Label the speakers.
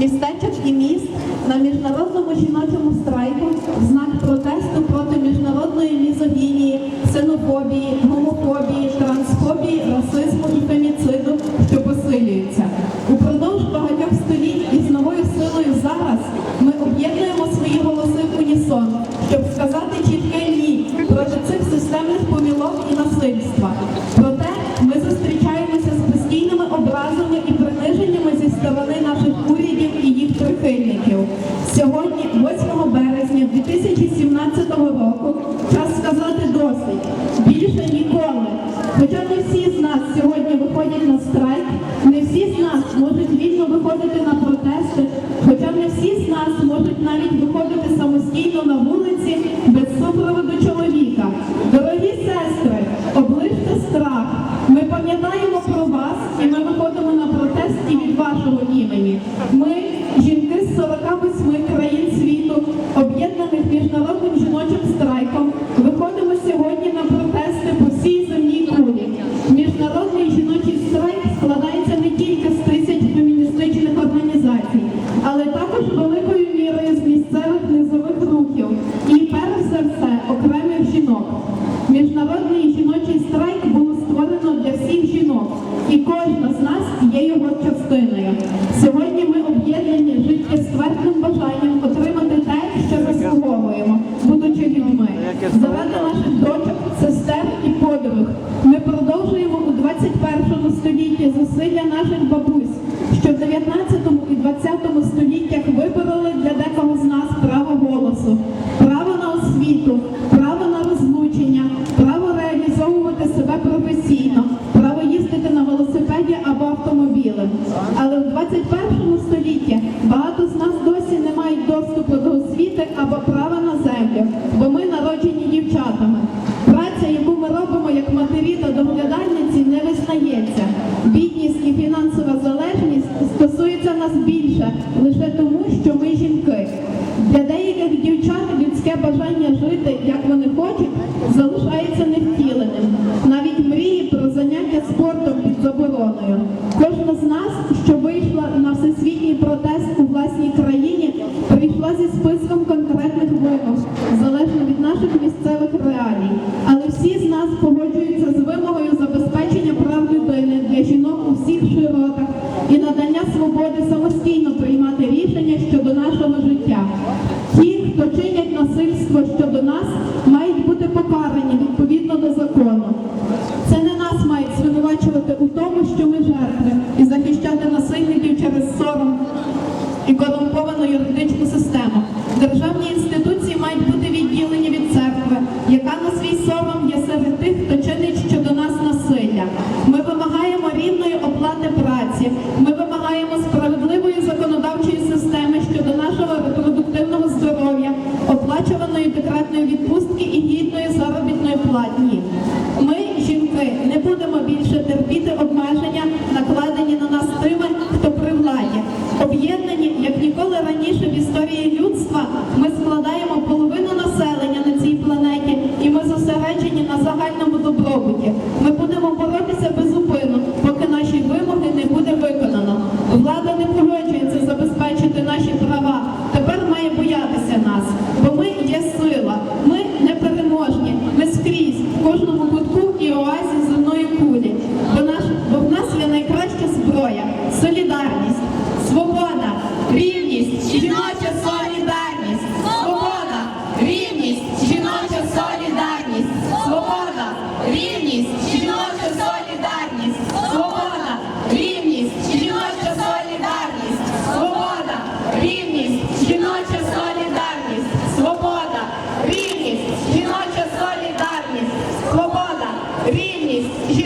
Speaker 1: містечок і міст на міжнародному жіночому страйку в знак протесту проти міжнародної мізогінії, ксенофобії, гомофобії, 2017 року, час сказати досить. Більше ніколи. Хоча не всі з нас сьогодні виходять на страйк, не всі з нас можуть вільно виходити на протести, хоча не всі з нас можуть навіть виходити самостійно на вулиці без супроводу чоловіка. Дорогі сестри, оближте страх. Ми пам'ятаємо про вас і ми виходимо на протест і від вашого імені. Ми, Сьогодні ми об'єднані життєствердним бажанням отримати те, що заслуговуємо, будучи людьми. Заради наших дочок, сестер і подвиг. Ми продовжуємо у 21 столітті зусилля наших бабусь, що в 19 і 20 століттях вибороли для декого з нас право голосу, право на освіту, право на розлучення, право реалізовувати себе професійно, право їздити на велосипеді або автомобілем. Але в 21 столітті багато з нас досі не мають доступу до освіти або права на землю, бо ми народжені дівчатами. Праця, яку ми робимо як матері та доглядальниці, не визнається. Бідність і фінансова залежність стосується нас більше лише тому, списком конкретних вимог, залежно від наших місцевих реалій. Але всі з нас погоджуються з вимогою забезпечення прав людини для жінок у всіх широтах і надання свободи самостійно приймати рішення щодо нашого життя. Ті, хто чинять насильство щодо нас, мають бути покарані відповідно до закону. Це не нас мають звинувачувати у тому, що ми жертви, і захищати насильників через сором корумповану юридичну систему. Державні інституції мають бути відділені від церкви, яка на свій сором є серед тих, хто чинить щодо нас насилля. Ми вимагаємо рівної оплати праці. Ми вимагаємо справедливої законодавчої системи щодо нашого репродуктивного здоров'я, оплачуваної декретної відпустки і гідної заробітної платні. Ми, жінки, не будемо більше терпіти обмеження, накладені на нас тими, хто при владі. Об'єднані, як ніколи раніше в історії людства, ми складаємо половину населення на цій планеті, і ми зосереджені на загальному добробуті. Ми будемо боротися безупину, поки наші вимоги не буде виконано. Влада не погоджується забезпечити наші права. Тепер має боятися нас, бо ми є сила. Ми непереможні. Ми скрізь, в кожному кутку і оазі земної кулі. Бо, наш, бо в нас є найкраща зброя солідарність, свобода, рівність, жіноча рівність,